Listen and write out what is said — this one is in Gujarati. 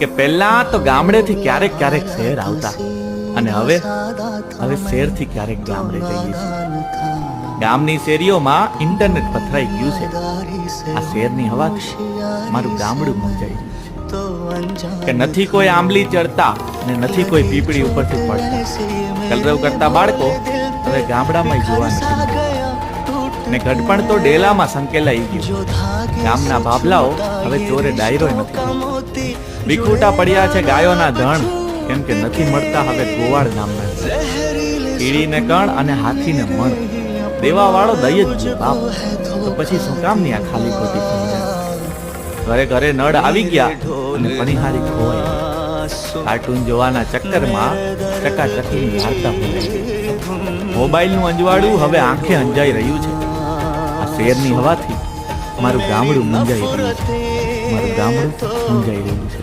કે પહેલા તો ગામડેથી ક્યારેક ક્યારેક શહેર આવતા અને હવે હવે શહેરથી ક્યારેક ગામડે જઈએ છીએ ગામની શેરીઓમાં ઇન્ટરનેટ પથરાઈ ગયું છે. આ શહેરની હવા મારું ગામડું છે. કે નથી કોઈ આંબલી ચડતા ને નથી કોઈ પીપળી ઉપરથી પડતા. કલરવ કરતા બાળકો હવે ગામડામાં જોવા નથી ને ગઢપણ તો ડેલામાં સંકેલાઈ ગયું. ગામના બાબલાઓ હવે ચોરે ડાયરો નથી. વિખૂટા પડ્યા છે ગાયોના ધણ. કેમ કે નથી મળતા હવે ગોવાળ નામના કીડીને કણ અને હાથીને મણ. દેવાવાળો દઈ જ છે બાપ. તો પછી શું કામની આ ખાલી ખોટી ઘરે ઘરે નળ આવી ગયા અને પનિહારી ખોવાઈ. કાર્ટૂન જોવાના ચક્કરમાં ચકાચકની વાર્તા ભૂલાઈ મોબાઈલનું અંજવાળું હવે આંખે અંજાઈ રહ્યું છે. આ શેરની હવાથી મારું ગામડું મૂંઝાઈ રહ્યું છે. મારું ગામડું મૂંઝાઈ રહ્યું છે.